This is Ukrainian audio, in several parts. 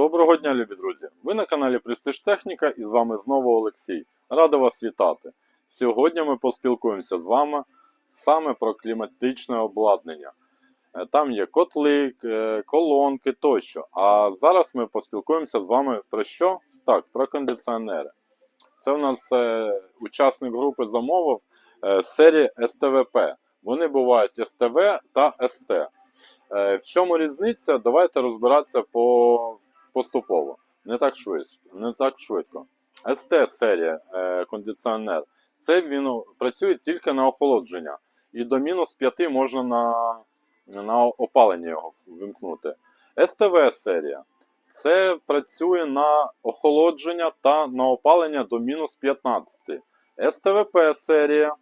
Доброго дня, любі друзі! Ви на каналі Престиж Техніка і з вами знову Олексій. Радий вас вітати. Сьогодні ми поспілкуємося з вами саме про кліматичне обладнання. Е, Там є котли, е, колонки тощо. А зараз ми поспілкуємося з вами про що? Так, про кондиціонери. Це у нас е, учасник групи замовив серії СТВП. Вони бувають СТВ та СТ. В чому різниця? Давайте розбиратися по, поступово. Не так швидко. Не так швидко. СТ серія е, кондиціонер. Це він працює тільки на охолодження. І до мінус 5 можна на, на опалення його вимкнути. СТВ серія. Це працює на охолодження та на опалення до мінус 15. СТВП серія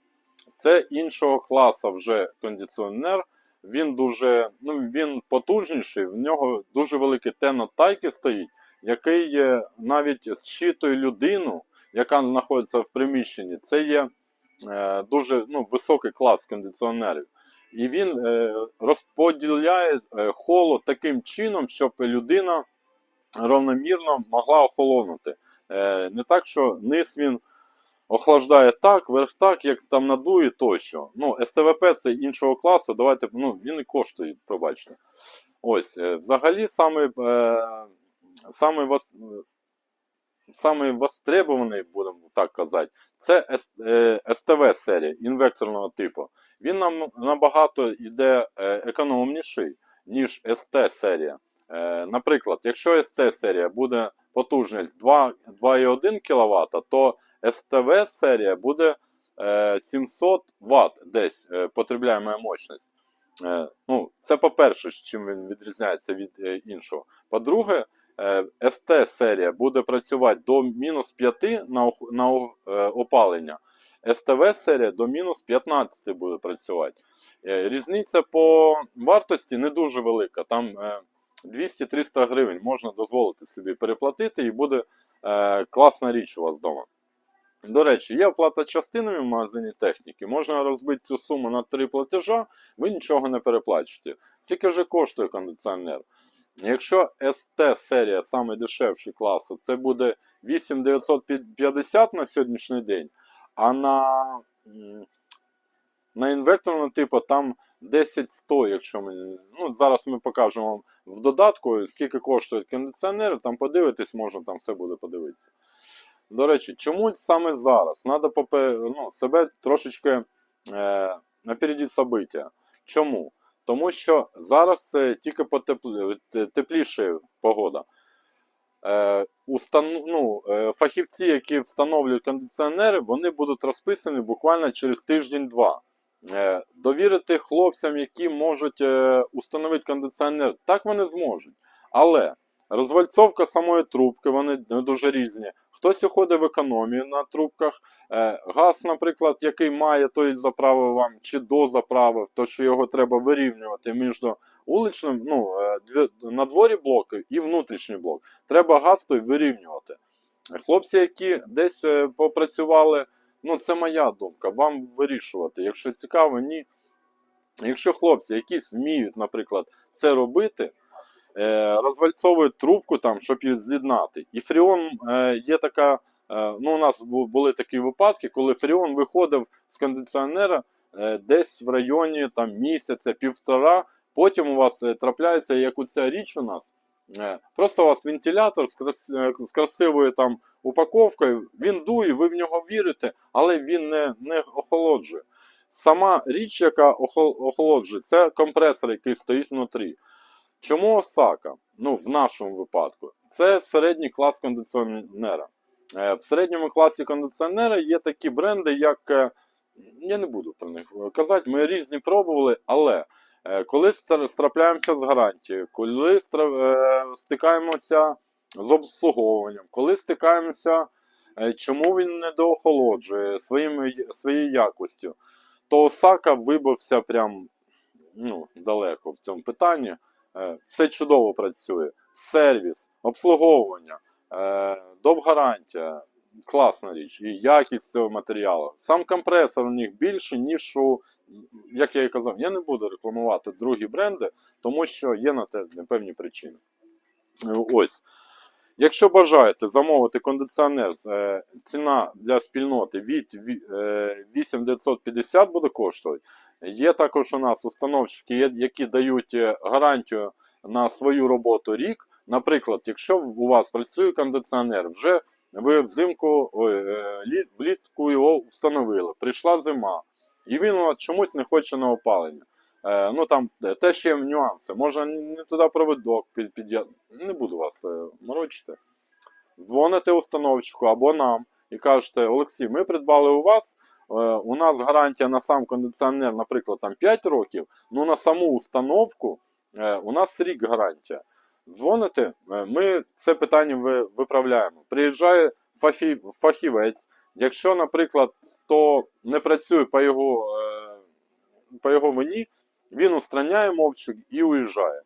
це іншого класу вже кондиціонер. Він дуже ну, він потужніший, в нього дуже великий тен тайки стоїть, який навіть зчитує людину, яка знаходиться в приміщенні. Це є е, дуже ну, високий клас кондиціонерів. І він е, розподіляє е, холод таким чином, щоб людина равномірно могла охолонути. Е, не так, що низ він охлаждає так, верх так, як там надує тощо. Ну, СТВП це іншого класу, давайте, ну, він і коштує, пробачте. Ось, е, взагалі, саме, е, саме, вос, саме востребований, будемо так казати, це е, СТВ серія інвекторного типу. Він нам набагато йде економніший, ніж СТ серія. Наприклад, якщо СТ серія буде потужність 2,1 кВт, то СТВ серія буде е, 700 Вт десь е, потребляємо мощність. Е, ну, це по-перше, чим він відрізняється від е, іншого. По-друге, е, СТ серія буде працювати до мінус 5 на, е, опалення. СТВ серія до мінус 15 буде працювати. Е, Різниця по вартості не дуже велика. Там е, 200-300 гривень можна дозволити собі переплатити і буде е, класна річ у вас вдома. До речі, є оплата частинами в магазині техніки. Можна розбити цю суму на три платежа, ви нічого не переплачуєте. Тільки вже коштує кондиціонер. Якщо СТ серія саме дешевший класу, це буде 8950 на сьогоднішній день, а на, на інвекторному типу там 10-100, якщо ми. Ну, зараз ми покажемо вам в додатку, скільки коштує кондиціонер, там подивитись, можна там все буде подивитися. До речі, чому саме зараз? Надо попе... ну, себе трошечки е... напереді собиття. Чому? Тому що зараз е, тільки потеплі... тепліша погода. Е, устан... ну, е, фахівці, які встановлюють кондиціонери, вони будуть розписані буквально через тиждень-два. Е, довірити хлопцям, які можуть е, установити кондиціонер, так вони зможуть. Але розвальцовка самої трубки, вони дуже різні. Хтось уходить в економію на трубках. Е, газ, наприклад, який має, той заправив вам чи дозаправив, то що його треба вирівнювати між уличним, ну, е, на дворі блоки і внутрішній блок. Треба газ той вирівнювати. Хлопці, які десь е, попрацювали, ну це моя думка, вам вирішувати. Якщо цікаво, ні. Якщо хлопці якісь вміють, наприклад, це робити, розвальцовують трубку там, щоб її з'єднати. І фріон е, є така. е, Ну, у нас були такі випадки, коли фріон виходив з кондиціонера е, десь в районі там, місяця, півтора. Потім у вас е, трапляється, як оця річ у нас. е, Просто у вас вентилятор з, крас... е, з красивою там упаковкою, він дує, ви в нього вірите, але він не, не охолоджує. Сама річ, яка охол- охолоджує, це компресор, який стоїть внутрі. Чому Осака? Ну, в нашому випадку, це середній клас кондиціонера. Е, В середньому класі кондиціонера є такі бренди, як. е, Я не буду про них казати, ми різні пробували, але е, коли страпляємося з гарантією, коли стикаємося з обслуговуванням, коли стикаємося, чому він не доохолоджує своєю якостю, то Осака вибився прям ну, далеко в цьому питанні. Е, Все чудово працює. Сервіс, обслуговування, е, довгарантія, класна річ. І якість цього матеріалу. Сам компресор у них більше, ніж у, як я і казав, я не буду рекламувати другі бренди, тому що є на те певні причини. Е, Ось. Якщо бажаєте замовити кондиціонер, ціна для спільноти від ві- е, 8950 буде коштувати. Є також у нас установщики, які дають е, гарантію на свою роботу рік. Наприклад, якщо у вас працює кондиціонер, вже ви взимку е, лі- влітку його встановили, прийшла зима, і він у вас чомусь не хоче на опалення. Е, ну там те ще нюанси. Може не туди проводок під, під... Не буду вас морочити. Дзвоните установщику або нам і кажете, Олексій, ми придбали у вас. Е, У нас гарантія на сам кондиціонер, наприклад, там 5 років, ну на саму установку е, у нас рік гарантія. Дзвоните, е, ми це питання виправляємо. Приїжджає фахівець. Якщо, наприклад, то не працює по його, по його вині, він устраняє мовчик і уїжджає.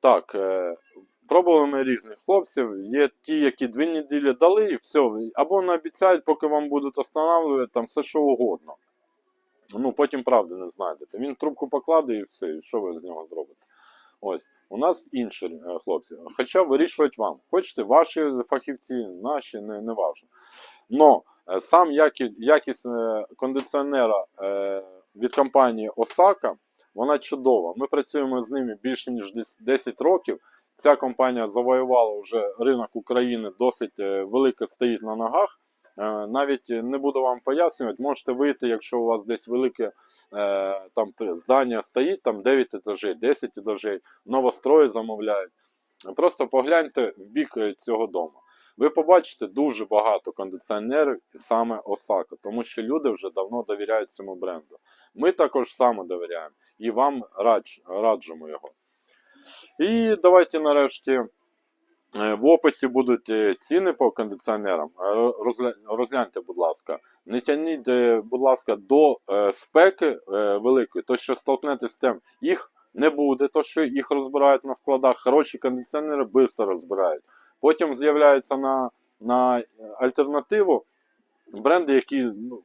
Так, пробували ми різних хлопців. Є ті, які дві неділі дали, і все. Або не обіцяють, поки вам будуть встановлювати там все, що угодно. Ну, потім правди не знайдете. Він трубку покладе і все, і що ви з нього зробите? Ось, у нас інші е, хлопці. Хоча вирішувати вам. Хочете, ваші фахівці, наші, не, не важно. Но е, сам які, якість е, кондиціонера від компанії Osaka, вона чудова. Ми працюємо з ними більше ніж 10 років. Ця компанія завоювала вже ринок України досить е, велико стоїть на ногах. Е, Навіть не буду вам пояснювати, можете вийти, якщо у вас десь велике е, там здання стоїть, там 9 етажей, 10 етажей, новострої замовляють. Просто погляньте в бік цього дому. Ви побачите дуже багато кондиціонерів саме Осака, тому що люди вже давно довіряють цьому бренду. Ми також саме довіряємо і вам радж, раджимо його. І давайте нарешті е, в описі будуть е, ціни по кондиціонерам. Е, Розгляньте, будь ласка. Не тягніть, будь ласка, до спеки великої, то що столкнетеся з тим, їх не буде, то що їх розбирають на складах. Хороші кондиціонери швидко розбирають. Потім з'являються на, на альтернативу бренди, які, ну,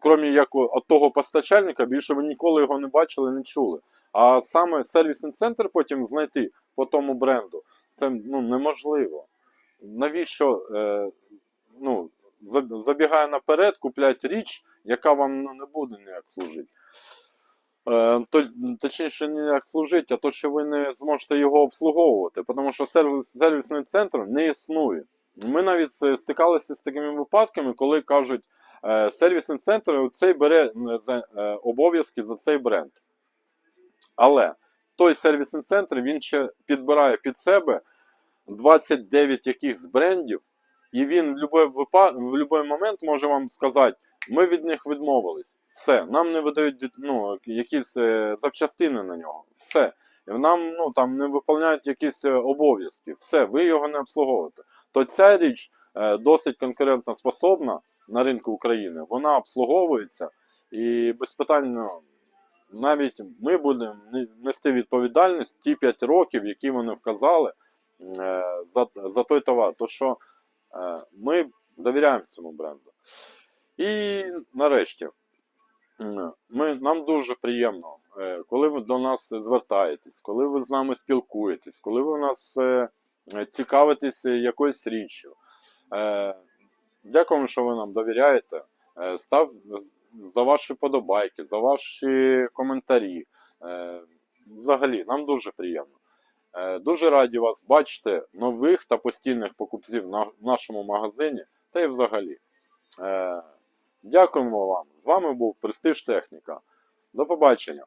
крім як от того постачальника, більше ви ніколи його не бачили, не чули. А саме сервісний центр потім знайти по тому бренду, це ну, неможливо. Навіщо е, ну, забігає наперед, куплять річ, яка вам ну, не буде ніяк служити. Е, то, точніше, не як служити, а то, що ви не зможете його обслуговувати, тому що сервіс, сервісний центр не існує. Ми навіть стикалися з такими випадками, коли кажуть, е, сервісний центр цей бере е, е, обов'язки за цей бренд. Але той сервісний центр він ще підбирає під себе 29 якихось брендів, і він в будь-який випа- момент може вам сказати, ми від них відмовились. Все, нам не видають ну, якісь е, запчастини на нього. Все. Нам ну, там, не виконують якісь е, обов'язки. Все, ви його не обслуговуєте. То ця річ е, досить конкурентно способна на ринку України. Вона обслуговується і без питань ну, навіть ми будемо нести відповідальність ті 5 років, які вони вказали е, за, за той товар. То що е, ми довіряємо цьому бренду. І нарешті, ми, нам дуже приємно, е, коли ви до нас звертаєтесь, коли ви з нами спілкуєтесь, коли ви нас е, е, цікавитесь якоюсь річчю. Дякуємо, що ви нам довіряєте. Став за ваші подобайки, за ваші коментарі. Е, Взагалі, нам дуже приємно. Е, Дуже раді вас бачити, нових та постійних покупців в нашому магазині та й взагалі. Е, Дякуємо вам. З вами був Престиж Техніка. До побачення.